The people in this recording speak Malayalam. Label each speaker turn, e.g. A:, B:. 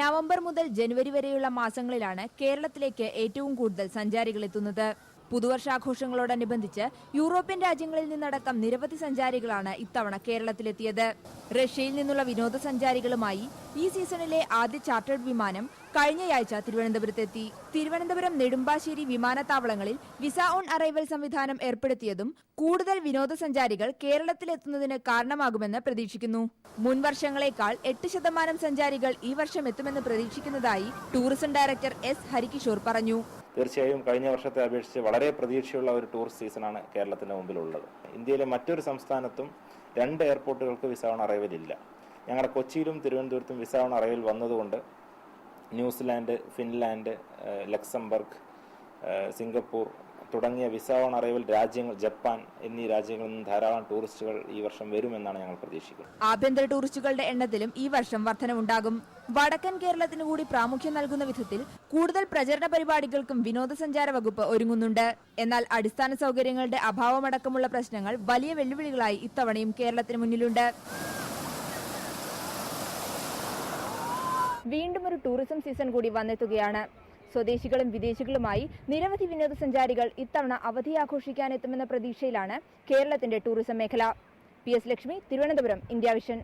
A: നവംബർ മുതൽ ജനുവരി വരെയുള്ള മാസങ്ങളിലാണ് കേരളത്തിലേക്ക് ഏറ്റവും കൂടുതൽ സഞ്ചാരികൾ എത്തുന്നത്. പുതുവർഷാഘോഷങ്ങളോടനുബന്ധിച്ച് യൂറോപ്യൻ രാജ്യങ്ങളിൽ നിന്നടക്കം നിരവധി സഞ്ചാരികളാണ് ഇത്തവണ കേരളത്തിലെത്തിയത്. റഷ്യയിൽ നിന്നുള്ള വിനോദസഞ്ചാരികളുമായി ഈ സീസണിലെ ആദ്യ ചാർട്ടേഡ് വിമാനം കഴിഞ്ഞയാഴ്ച തിരുവനന്തപുരത്തെത്തി. തിരുവനന്തപുരം നെടുമ്പാശ്ശേരി വിമാനത്താവളങ്ങളിൽ വിസ ഓൺ അറൈവൽ സംവിധാനം ഏർപ്പെടുത്തിയതും കൂടുതൽ വിനോദസഞ്ചാരികൾ കേരളത്തിലെത്തുന്നതിന് കാരണമാകുമെന്ന് പ്രതീക്ഷിക്കുന്നു. മുൻ വർഷങ്ങളെക്കാൾ എട്ട് ശതമാനം സഞ്ചാരികൾ ഈ വർഷം എത്തുമെന്ന് പ്രതീക്ഷിക്കുന്നതായി ടൂറിസം ഡയറക്ടർ എസ് ഹരികിഷോർ പറഞ്ഞു.
B: തീർച്ചയായും കഴിഞ്ഞ വർഷത്തെ അപേക്ഷിച്ച് വളരെ പ്രതീക്ഷയുള്ള ഒരു ടൂറിസ്റ്റ് സീസണാണ് കേരളത്തിന്റെ മുമ്പിലുള്ളത്. ഇന്ത്യയിലെ മറ്റൊരു സംസ്ഥാനത്തും രണ്ട് എയർപോർട്ടുകൾക്ക് വിസ ഓൺ അറൈവൽ ഇല്ല ഞങ്ങളുടെ കൊച്ചിയിലും തിരുവനന്തപുരത്തും വിസ ഓൺ അറൈവൽ വന്നതുകൊണ്ട് New Zealand Finland Luxembourg Singapore തുടങ്ങിയ വിസ ഓൺ അറൈവൽ രാജ്യങ്ങൾ ജപ്പാൻ എന്നീ രാജ്യങ്ങളിൽ നിന്നും ധാരാളം ടൂറിസ്റ്റുകൾ ഈ വർഷം വരുമെന്നാണ് ഞങ്ങൾ പ്രതീക്ഷിക്കുന്നത്.
A: ആഭ്യന്തര ടൂറിസ്റ്റുകളുടെ എണ്ണത്തിലും ഈ വർഷം വർധനവുണ്ടാകും വടക്കൻ കേരളത്തിന് കൂടി പ്രാമുഖ്യം നൽകുന്ന വിധത്തിൽ കൂടുതൽ പ്രചരണ പരിപാടികൾക്കും വിനോദസഞ്ചാര വകുപ്പ് ഒരുങ്ങുന്നുണ്ട്. എന്നാൽ അടിസ്ഥാന സൗകര്യങ്ങളുടെ അഭാവമടക്കമുള്ള പ്രശ്നങ്ങൾ വലിയ വെല്ലുവിളികളായി ഇത്തവണയും കേരളത്തിന് മുന്നിലുണ്ട്. വീണ്ടും ഒരു ടൂറിസം സീസൺ കൂടി വന്നെത്തുകയാണ്. സ്വദേശികളും വിദേശികളുമായി നിരവധി വിനോദസഞ്ചാരികൾ ഇത്തവണ അവധി ആഘോഷിക്കാനെത്തുമെന്ന പ്രതീക്ഷയിലാണ് കേരളത്തിന്റെ ടൂറിസം മേഖല. P S Lakshmi Thiruvananthapuram India Vision.